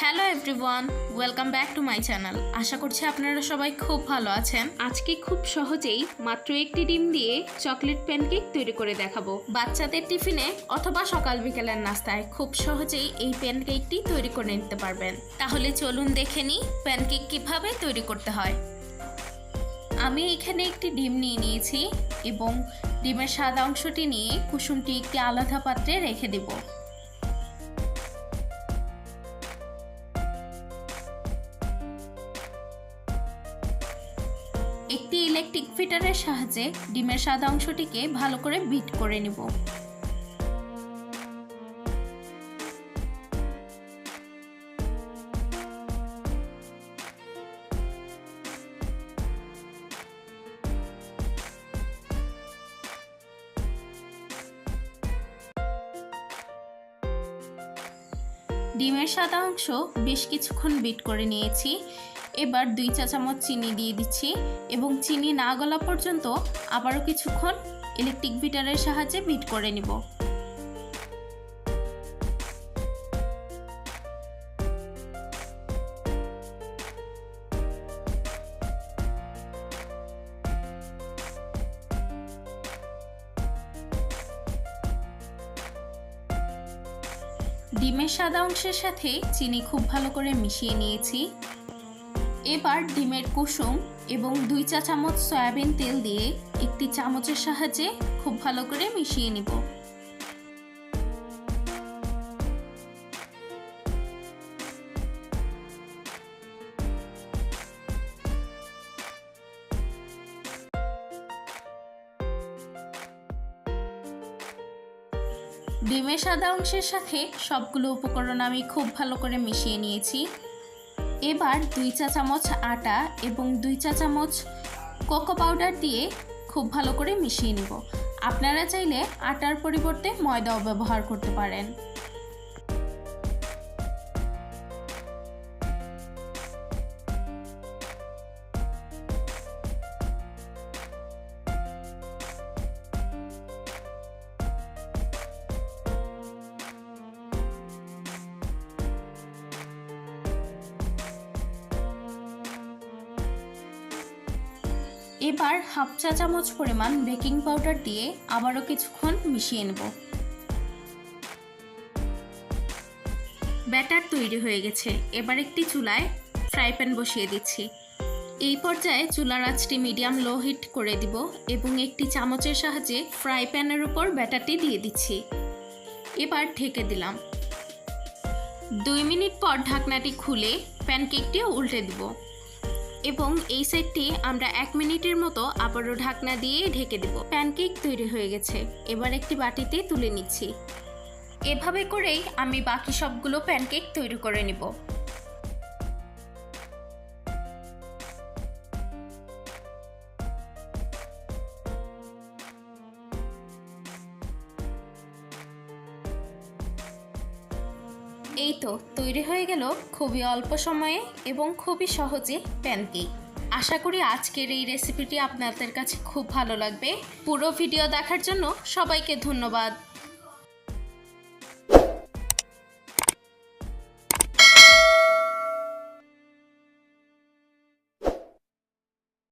Hello everyone welcome back to my channel আশা করছি আপনারা সবাই খুব ভালো আছেন। আজকে খুব সহজেই মাত্র একটি ডিম দিয়ে চকলেট প্যানকেক তৈরি করে দেখাবো। বাচ্চাদের টিফিনে অথবা সকাল বিকেলের নাস্তায় খুব সহজেই এই প্যানকেকটি তৈরি করে নিতে পারবেন। তাহলে চলুন দেখে নিই প্যানকেক কীভাবে তৈরি করতে হয়। আমি এখানে একটি ডিম নিয়ে নিয়েছি এবং ডিমের সাদা অংশটি নিয়ে কুসুমটি একটি আলাদা পাত্রে রেখে দেবো। একটি ইলেকট্রিক ফিটারের সাহায্যে ডিমের সাদা অংশটিকে ভালো করে বিট করে নিব। ডিমের সাদা অংশ বেশ কিছুক্ষণ বিট করে নিয়েছি। এবার দুই চা চামচ চিনি দিয়ে দিচ্ছি এবং চিনি না গলা পর্যন্ত আবারও কিছুক্ষণ ইলেকট্রিক বিটারের সাহায্যে বিট করে নিব। ডিমের সাদা অংশের সাথে চিনি খুব ভালো করে মিশিয়ে নিয়েছি। এবার ডিমের কুসুম এবং দুই চা চামচ সয়াবিন তেল দিয়ে একটি চামচের সাহায্যে খুব ভালো করে মিশিয়ে নিব। ডিমের সাদা অংশের সাথে সবগুলো উপকরণ আমি খুব ভালো করে মিশিয়ে নিয়েছি। এবার দুই চা চামচ আটা এবং দুই চা চামচ কোকো পাউডার দিয়ে খুব ভালো করে মিশিয়ে নিব। আপনারা চাইলে আটার পরিবর্তে ময়দাও ব্যবহার করতে পারেন। এবার হাফ চা চামচ পরিমাণ বেকিং পাউডার দিয়ে আবারও কিছুক্ষণ মিশিয়ে নেব। ব্যাটার তৈরি হয়ে গেছে। এবার একটি চুলায় ফ্রাই প্যান বসিয়ে দিচ্ছি। এই পর্যায়ে চুলার আঁচটি মিডিয়াম লো হিট করে দিব এবং একটি চামচের সাহায্যে ফ্রাই প্যানের উপর ব্যাটারটি দিয়ে দিচ্ছি। এবার ঢেকে দিলাম। দুই মিনিট পর ঢাকনাটি খুলে প্যানকেকটি উল্টে দিব। এবং এই সাইডটি আমরা এক মিনিটের মতো আবারও ঢাকনা দিয়ে ঢেকে দেব। প্যানকেক তৈরি হয়ে গেছে। এবার একটি বাটিতে তুলে নিচ্ছি। এভাবে করেই আমি বাকি সবগুলো প্যানকেক তৈরি করে নিব। এই তো, তৈরি হয়ে গেল খুবই অল্প সময়ে এবং খুবই সহজে প্যানকেক আশা করি আজকের এই রেসিপিটি আপনাদের কাছে খুব ভালো লাগবে। পুরো ভিডিও দেখার জন্য সবাইকে ধন্যবাদ।